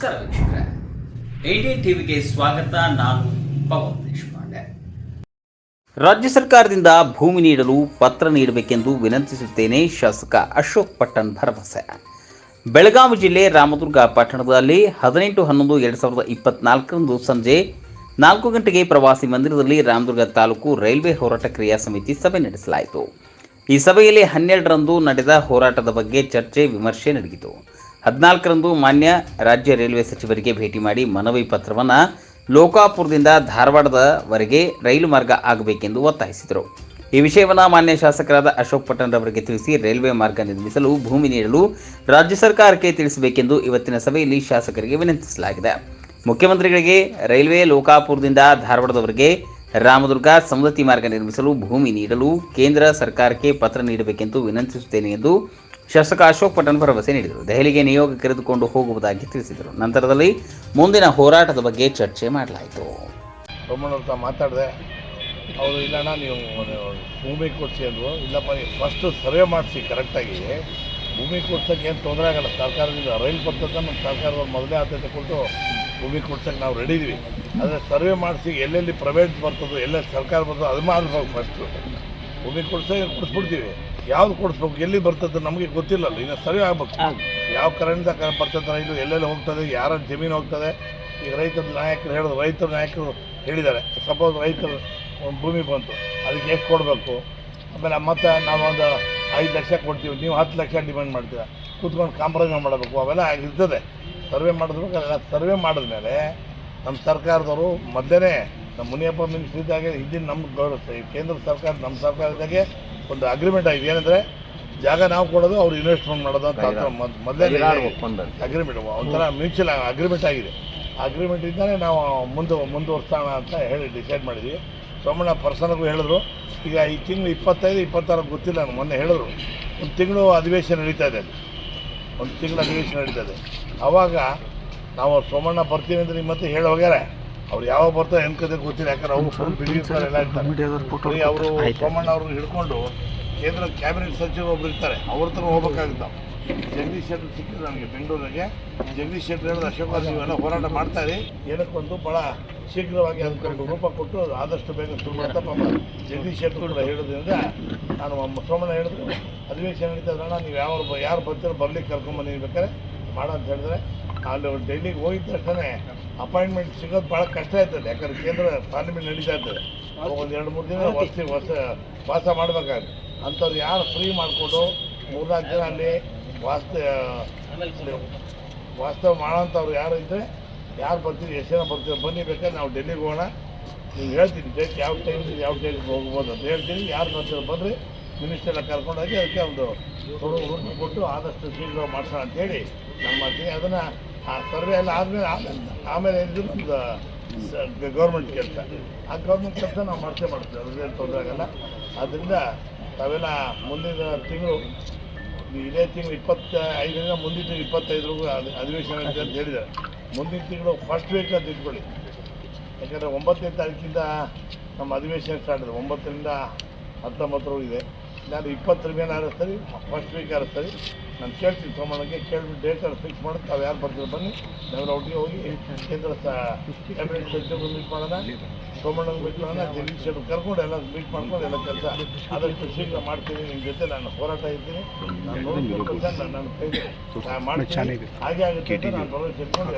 ನಮಸ್ಕಾರ ವೀಕ್ಷಕರೇ ಟಿವಿಗೆ ಸ್ವಾಗತ. ನಾನು ಪವನ್ ದೇಶಪಾಂಡೆ. ರಾಜ್ಯ ಸರ್ಕಾರದಿಂದ ಭೂಮಿ ನೀಡಲು ಪತ್ರ ನೀಡಬೇಕೆಂದು ವಿನಂತಿಸುತ್ತೇನೆ ಶಾಸಕ ಅಶೋಕ್ ಪಟ್ಟಣ್ ಭರವಸೆ. ಬೆಳಗಾವಿ ಜಿಲ್ಲೆ ರಾಮದುರ್ಗ ಪಟ್ಟಣದಲ್ಲಿ ಹದಿನೆಂಟು, ಹನ್ನೊಂದು, ಎರಡು ಸಾವಿರದ ಇಪ್ಪತ್ನಾಲ್ಕರಂದು ಸಂಜೆ ನಾಲ್ಕು ಗಂಟೆಗೆ ಪ್ರವಾಸಿ ಮಂದಿರದಲ್ಲಿ ರಾಮದುರ್ಗ ತಾಲೂಕು ರೈಲ್ವೆ ಹೋರಾಟ ಕ್ರಿಯಾ ಸಮಿತಿ ಸಭೆ ನಡೆಸಲಾಯಿತು. ಈ ಸಭೆಯಲ್ಲಿ ಹನ್ನೆರಡರಂದು ನಡೆದ ಹೋರಾಟದ ಬಗ್ಗೆ ಚರ್ಚೆ, ವಿಮರ್ಶೆ ನಡೆಯಿತು. ಹದಿನಾಲ್ಕರಂದು ಮಾನ್ಯ ರಾಜ್ಯ ರೈಲ್ವೆ ಸಚಿವರಿಗೆ ಭೇಟಿ ಮಾಡಿ ಮನವಿ ಪತ್ರವನ್ನು ಲೋಕಾಪುರದಿಂದ ಧಾರವಾಡದವರೆಗೆ ರೈಲು ಮಾರ್ಗ ಆಗಬೇಕೆಂದು ಒತ್ತಾಯಿಸಿದರು. ಈ ವಿಷಯವನ್ನು ಮಾನ್ಯ ಶಾಸಕರಾದ ಅಶೋಕ್ ಪಟ್ಟಣ್ ಅವರಿಗೆ ತಿಳಿಸಿ ರೈಲ್ವೆ ಮಾರ್ಗ ನಿರ್ಮಿಸಲು ಭೂಮಿ ನೀಡಲು ರಾಜ್ಯ ಸರ್ಕಾರಕ್ಕೆ ತಿಳಿಸಬೇಕೆಂದು ಇವತ್ತಿನ ಸಭೆಯಲ್ಲಿ ಶಾಸಕರಿಗೆ ವಿನಂತಿಸಲಾಗಿದೆ. ಮುಖ್ಯಮಂತ್ರಿಗಳಿಗೆ ರೈಲ್ವೆ ಲೋಕಾಪುರದಿಂದ ಧಾರವಾಡದವರೆಗೆ ರಾಮದುರ್ಗ ಸಮೃದ್ಧಿ ಮಾರ್ಗ ನಿರ್ಮಿಸಲು ಭೂಮಿ ನೀಡಲು ಕೇಂದ್ರ ಸರ್ಕಾರಕ್ಕೆ ಪತ್ರ ನೀಡಬೇಕೆಂದು ವಿನಂತಿಸುತ್ತೇನೆ ಎಂದು ಶಾಸಕ ಅಶೋಕ್ ಪಟನ್ ಭರವಸೆ ನೀಡಿದರು. ದೆಹಲಿಗೆ ನಿಯೋಗ ಕರೆದುಕೊಂಡು ಹೋಗುವುದಾಗಿ ತಿಳಿಸಿದರು. ನಂತರದಲ್ಲಿ ಮುಂದಿನ ಹೋರಾಟದ ಬಗ್ಗೆ ಚರ್ಚೆ ಮಾಡಲಾಯಿತು. ಸೋಮಣ್ಣ ಮಾತಾಡಿದೆ, ಅವರು ಇಲ್ಲಣ್ಣ, ನೀವು ಭೂಮಿ ಕೊಡಿಸಿ ಅಂದರು. ಇಲ್ಲಪ್ಪ ಫಸ್ಟ್ ಸರ್ವೆ ಮಾಡಿಸಿ ಕರೆಕ್ಟಾಗಿ ಭೂಮಿ ಕೊಡ್ಸೋಕ್ಕೆ ಏನು ತೊಂದರೆ ಆಗಲ್ಲ. ಸರ್ಕಾರದಿಂದ ರೈಲ್ ಬರ್ತದೆ ನಮ್ಮ ಸರ್ಕಾರದವ್ರು ಮೊದಲೇ ಆದ್ಯತೆ ಕೊಟ್ಟು ಭೂಮಿ ಕೊಡ್ಸೋಕ್ಕೆ ನಾವು ರೆಡಿ ಇದೀವಿ ಆದರೆ ಸರ್ವೆ ಮಾಡಿಸಿ ಎಲ್ಲೆಲ್ಲಿ ಪ್ರೈವೇಟ್ ಬರ್ತದೋ, ಎಲ್ಲೆಲ್ಲಿ ಸರ್ಕಾರ ಬರ್ತದೋ ಅದು ಮಾಡಿಸ್ಬೇಕು ಫಸ್ಟು ಭೂಮಿ ಕೊಡ್ಸೋ ಕೊಡಿಸ್ಬಿಡ್ತೀವಿ. ಯಾವ್ದು ಕೊಡಿಸ್ಬೇಕು ಎಲ್ಲಿ ಬರ್ತದೆ ನಮಗೆ ಗೊತ್ತಿಲ್ಲಲ್ಲ. ಇನ್ನು ಸರ್ವೆ ಆಗ್ಬೇಕು. ಯಾವ ಕರೆಂಟ್ ಬರ್ತದೆ ರೈಲು ಎಲ್ಲೆಲ್ಲಿ ಹೋಗ್ತದೆ ಯಾರ ಜಮೀನು ಹೋಗ್ತದೆ. ಈಗ ರೈತರ ನಾಯಕರು ಹೇಳಿದ್ರು ರೈತರ ನಾಯಕರು ಹೇಳಿದ್ದಾರೆ. ಸಪೋಸ್ ರೈತರು ಒಂದು ಭೂಮಿ ಬಂತು ಅದಕ್ಕೆ ಎಷ್ಟು ಕೊಡಬೇಕು? ಆಮೇಲೆ ಮತ್ತೆ ನಾವು ಒಂದು ಐದು ಲಕ್ಷ ಕೊಡ್ತೀವಿ. ನೀವು ಹತ್ತು ಲಕ್ಷ ಡಿಮ್ಯಾಂಡ್ ಮಾಡ್ತೀರ? ಕೂತ್ಕೊಂಡು ಕಾಂಪ್ರಮೈಸ್ ಮಾಡಬೇಕು. ಅವೆಲ್ಲ ಇರ್ತದೆ. ಸರ್ವೆ ಮಾಡಿದ್ರು ಸರ್ವೆ ಮಾಡಿದ್ಮೇಲೆ ನಮ್ಮ ಸರ್ಕಾರದವರು ಮೊದಲೇ ನಮ್ಮ ಮುನಿಯಪ್ಪ ಮಿನಿಸ್ಟ್ರ್ ಇದ್ದಾಗೆ ಇದ್ದಿನ ನಮ್ಮ ಗೌರವ ಕೇಂದ್ರ ಸರ್ಕಾರ ನಮ್ಮ ಸರ್ಕಾರದಾಗೆ ಒಂದು ಅಗ್ರಿಮೆಂಟ್ ಆಗಿದೆ. ಏನಂದರೆ ಜಾಗ ನಾವು ಕೊಡೋದು ಅವ್ರು ಇನ್ವೆಸ್ಟ್ಮೆಂಟ್ ಮಾಡೋದು ಅಂತ ಮೊದಲೇ ಅಗ್ರಿಮೆಂಟ್ ಒಂಥರ ಮ್ಯೂಚುವಲ್ ಅಗ್ರಿಮೆಂಟ್ ಆಗಿದೆ. ಅಗ್ರಿಮೆಂಟ್ ಇದ್ದಾನೆ ನಾವು ಮುಂದೆ ಮುಂದುವರ್ಸೋಣ ಅಂತ ಹೇಳಿ ಡಿಸೈಡ್ ಮಾಡಿದ್ವಿ. ಸೋಮಣ್ಣ ಪರ್ಸನ್ಗೂ ಹೇಳಿದ್ರು. ಈಗ ಈ ತಿಂಗಳು ಇಪ್ಪತ್ತೈದು ಇಪ್ಪತ್ತಾರು ಗೊತ್ತಿಲ್ಲ ನಾನು ಮೊನ್ನೆ ಹೇಳಿದ್ರು. ಒಂದು ತಿಂಗಳು ಅಧಿವೇಶನ ನಡೀತಾ ಇದೆ. ಒಂದು ತಿಂಗಳು ಅಧಿವೇಶನ ನಡೀತಾ ಇದೆ. ಆವಾಗ ನಾವು ಸೋಮಣ್ಣ ಬರ್ತೀವಿ ಅಂದ್ರೆ ನಿಮ್ಮ ಮತ್ತೆ ಹೇಳಿ ಹೋಗ್ಯಾರೆ. ಅವ್ರು ಯಾವಾಗ ಬರ್ತಾರೆ ಎನ್ಕದೆ ಗೊತ್ತಿಲ್ಲ ಯಾಕಂದ್ರೆ ಅವರು ಫುಲ್ ಬಿಗಿ ಎಲ್ಲ ಇರ್ತಾರೆ. ಅವರು ಸೋಮಣ್ಣ ಅವ್ರನ್ನ ಹಿಡ್ಕೊಂಡು ಕೇಂದ್ರ ಕ್ಯಾಬಿನೆಟ್ ಸಚಿವರು ಒಬ್ರು ಇರ್ತಾರೆ. ಅವ್ರ ಹತ್ರ ಹೋಗ್ಬೇಕಾಗುತ್ತೆ ನಾವು. ಜಗದೀಶ್ ಶೆಟ್ಟರ್ ಸಿಕ್ಕಿದ್ರು ನನಗೆ ಬೆಂಗಳೂರಿಗೆ. ಜಗದೀಶ್ ಶೆಟ್ಟರ್ ಹೇಳಿದ ಅಶೋಕ ಎಲ್ಲ ಹೋರಾಟ ಮಾಡ್ತಾ ಇರಿ. ಏನಕ್ಕೊಂದು ಭಾಳ ಶೀಘ್ರವಾಗಿ ಅದಕ್ಕೊಂದು ರೂಪ ಕೊಟ್ಟು ಅದು ಆದಷ್ಟು ಬೇಗ ಶುರು ಮಾಡ್ತಾ ಪಾಪ ಜಗದೀಶ್ ಶೆಟ್ಟರ್ ಕೂಡ ಹೇಳೋದ್ರಿಂದ ನಾನು ಸೋಮಣ್ಣ ಹೇಳಿದ್ರು. ಅಧಿವೇಶನ ನಡೀತಾ ನೀವು ಯಾವ ಯಾರು ಬರ್ತೀರೋ ಬರ್ಲಿಕ್ಕೆ ಕರ್ಕೊಂಬನ್ನಿ ಬೇಕಾದ್ರೆ ಮಾಡ ಅಂತ ಹೇಳಿದ್ರೆ ಅಲ್ಲಿ ಡೆಲ್ಲಿಗೆ ಹೋಗಿದ ತಕ್ಷಣ ಅಪಾಯಿಂಟ್ಮೆಂಟ್ ಸಿಗೋದು ಭಾಳ ಕಷ್ಟ ಆಯ್ತದೆ. ಯಾಕಂದ್ರೆ ಕೇಂದ್ರ ಪಾರ್ಲಿಮೆಂಟ್ ನಡೀತಾ ಇರ್ತದೆ. ಒಂದು ಎರಡು ಮೂರು ದಿನ ವಸ್ತಿ ವಸ ವಾಸ ಮಾಡ್ಬೇಕಾದ್ರೆ ಅಂಥವ್ರು ಯಾರು ಫ್ರೀ ಮಾಡಿಕೊಂಡು ಮೂರ್ನಾಲ್ಕು ಜನ ಅಲ್ಲಿ ವಾಸ್ತ ವಾಸ್ತವ ಮಾಡೋಂಥವ್ರು ಯಾರು ಇದ್ದರೆ ಯಾರು ಬರ್ತೀರಿ ಎಷ್ಟು ಜನ ಬರ್ತೀವಿ ಬನ್ನಿ ಬೇಕಾದ್ರೆ ನಾವು ಡೆಲ್ಲಿಗೆ ಹೋಗೋಣ. ನೀವು ಹೇಳ್ತೀನಿ ಡೇಟ್ ಯಾವ ಟೈಮ್ ಯಾವ ಟೈಮ್ಗೆ ಹೋಗ್ಬೋದು ಅಂತ ಹೇಳ್ತೀನಿ. ಯಾರು ಬರ್ತೀರ ಬನ್ನಿರಿ ಮಿನಿಸ್ಟರ್ ಎಲ್ಲ ಕರ್ಕೊಂಡೋಗಿ ಅದಕ್ಕೆ ಒಂದು ಕೊಟ್ಟು ಆದಷ್ಟು ಶೀಘ್ರ ಮಾಡ್ಸೋಣ ಅಂತೇಳಿ ನಮ್ಮ ಅದನ್ನು ಆ ಸರ್ವೆ ಎಲ್ಲ ಆದಮೇಲೆ ಆಮೇಲೆ ಆಮೇಲೆ ಇದು ಒಂದು ಗೌರ್ಮೆಂಟ್ ಕೆಲಸ. ಆ ಗೌರ್ಮೆಂಟ್ ಕೆಲಸ ನಾವು ಮಾಡ್ತೇ ಮಾಡ್ತೀವಿ ಅದ್ರದ್ದೇನು ತೊಂದರೆ ಆಗಲ್ಲ. ಆದ್ದರಿಂದ ತಾವೆಲ್ಲ ಮುಂದಿನ ತಿಂಗಳು, ಇದೇ ತಿಂಗಳು ಇಪ್ಪತ್ತ ಐದರಿಂದ ಮುಂದಿನ ತಿಂಗಳು ಇಪ್ಪತ್ತೈದರಿಗೂ ಅದು ಅಧಿವೇಶನ ಅಂತ ಹೇಳಿದ್ದಾರೆ. ಮುಂದಿನ ತಿಂಗಳು ಫಸ್ಟ್ ವೀಕ್ ಅಂತ ಇಟ್ಕೊಳ್ಳಿ. ಯಾಕಂದರೆ ಒಂಬತ್ತನೇ ತಾರೀಕಿಂದ ನಮ್ಮ ಅಧಿವೇಶನ ಸ್ಟಾರ್ಟ್ ಇದೆ ಒಂಬತ್ತರಿಂದ ಹತ್ತೊಂಬತ್ತರವರೆಗೂ ಇದೆ. ನಾನು ಇಪ್ಪತ್ತರ ಮೇಲೆ ಆಡಿಸ್ತೀರಿ ಫಸ್ಟ್ ವೀಕ್ ಆಡಿಸ್ತೀರಿ ನಾನು ಕೇಳ್ತೀನಿ ಸೋಮಣ್ಣಗೆ ಕೇಳಿಬಿಟ್ಟು ಡೇಟ್ ಅಲ್ಲಿ ಫಿಕ್ಸ್ ಮಾಡಿ ತಾವು ಯಾರು ಬರ್ತೀರಿ ಬನ್ನಿ. ನಾವು ಒಟ್ಟಿಗೆ ಹೋಗಿ ಕೇಂದ್ರ ಕ್ಯಾಬಿನೆಟ್ ಸಚಿವರು ಮೀಟ್ ಮಾಡೋಣ. ಸೋಮಣ್ಣಗೆ ಮೀಟ್ ಮಾಡೋಣ ಜಗದೀಶ್ ಶೆಟ್ಟರ್ ಕರ್ಕೊಂಡು ಎಲ್ಲ ಮೀಟ್ ಮಾಡ್ಕೊಂಡು ಎಲ್ಲ ಕೆಲಸ ಆದಷ್ಟು ಶೀಘ್ರ ಮಾಡ್ತೀನಿ. ನಿಮ್ಮ ಜೊತೆ ನಾನು ಹೋರಾಟ ಇದ್ದೀನಿ. ನಾನು ನನ್ನ ಕೈ ಮಾಡ್ತೀನಿ. ಹಾಗೆ ಆಗುತ್ತೆ ನಾನು ಭರವಸೆ ಇಟ್ಕೊಂಡು